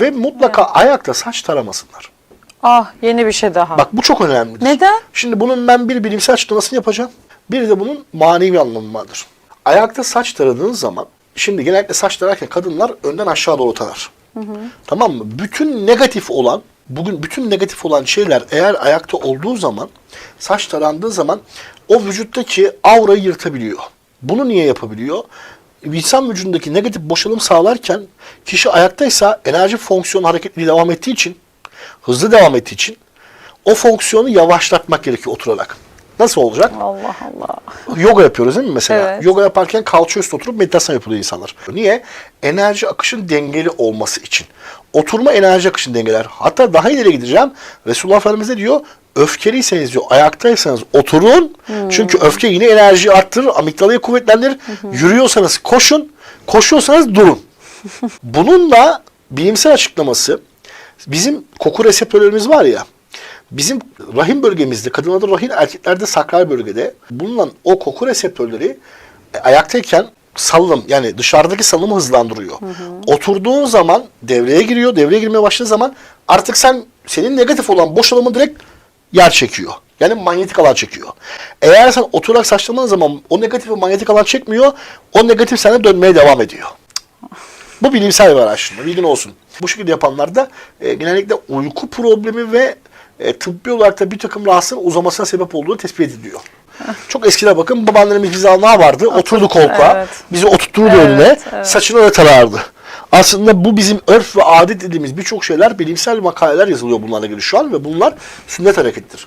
Ve mutlaka ayakta saç taramasınlar. Ah yeni bir şey daha. Bak bu çok önemlidir. Neden? Şimdi bunun ben bir bilimsel açıklamasını yapacağım. Bir de bunun manevi anlamı vardır. Ayakta saç taradığınız zaman, şimdi genellikle saç tararken kadınlar önden aşağı doğru tarar. Tamam mı? Bütün negatif olan, bugün bütün negatif olan şeyler eğer ayakta olduğu zaman, saç tarandığı zaman o vücuttaki aurayı yırtabiliyor. Bunu niye yapabiliyor? İnsan vücudundaki negatif boşalım sağlarken kişi ayaktaysa enerji fonksiyonu hareketli devam ettiği için, hızlı devam ettiği için o fonksiyonu yavaşlatmak gerekiyor oturarak. Nasıl olacak? Allah Allah. Yoga yapıyoruz değil mi mesela? Evet. Yoga yaparken kalça üstü oturup meditasyon yapılıyor insanlar. Niye? Enerji akışın dengeli olması için. Oturma enerji akışını dengeler. Hatta daha ileri gideceğim. Resulullah Efendimiz ne diyor? Öfkeliyseniz diyor, ayaktaysanız oturun. Çünkü öfke yine enerjiyi arttırır, amigdalayı kuvvetlendirir. Yürüyorsanız koşun, koşuyorsanız durun. Bunun da bilimsel açıklaması bizim koku reseptörlerimiz var ya bizim rahim bölgemizde kadınlarda rahim erkeklerde sakral bölgede bulunan o koku reseptörleri e, ayaktayken salınım yani dışarıdaki salınımı hızlandırıyor. Oturduğun zaman devreye giriyor. Devreye girmeye başladığı zaman artık sen senin negatif olan boşalımı direkt yer çekiyor. Yani manyetik alan çekiyor. Eğer sen oturarak saçlamadığın zaman o negatifi manyetik alan çekmiyor. O negatif sende dönmeye devam ediyor. Bu bilimsel bir araştırma. Bilgin olsun. Bu şekilde yapanlarda e, genellikle uyku problemi ve e, tıbbi olarak da bir takım rahatsızlığın uzamasına sebep olduğu tespit ediliyor. Çok eskide bakın babaannelerimiz bize ne vardı? Oturdu koltuğa. evet. Bizi oturturdu Evet, önüne. evet. Saçını öyle tarardı. Aslında bu bizim örf ve adet dediğimiz birçok şeyler bilimsel makaleler yazılıyor bunlarla ilgili şu an ve bunlar sünnet harekettir.